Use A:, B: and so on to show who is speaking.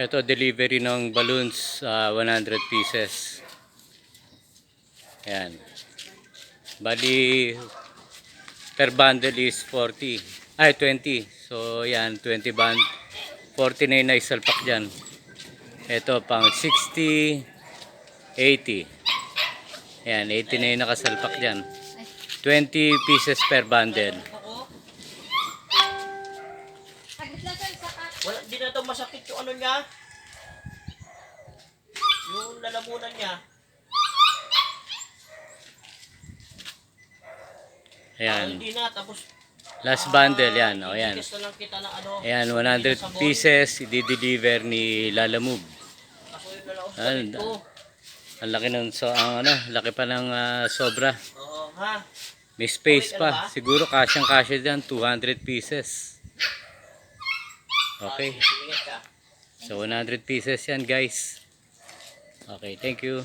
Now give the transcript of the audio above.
A: Ito, delivery ng balloons, ah, 100 pieces. Ayan. Bali, per bundle is 40. Ay, 20. So, yan, 20 band. 49 na isalpak dyan. Ito, pang 60, 80. Ayan, 80 na yung nakasalpak dyan. 20 pieces per bundle.
B: Saglit lang sir, saka.
C: wala, di na daw masakit yung ano niya. Yung lalamunan niya. Ah,
A: Ayan.
C: hindi na, tapos
A: Last bundle, yan. O, yan.
C: Titigas na lang kita ng ano.
A: Ayan,
C: hindi
A: 100
C: na sabon.
A: pieces, i-deliver ni Lala Move. Ayan. Ang laki ng so, ang ano, laki pa ng ah, sobra.
C: Oo, ha?
A: May space pa.
C: ba?
A: Siguro kasyang kasya diyan 200 pieces. Okay. So 100 pieces yan, guys. Okay, thank you.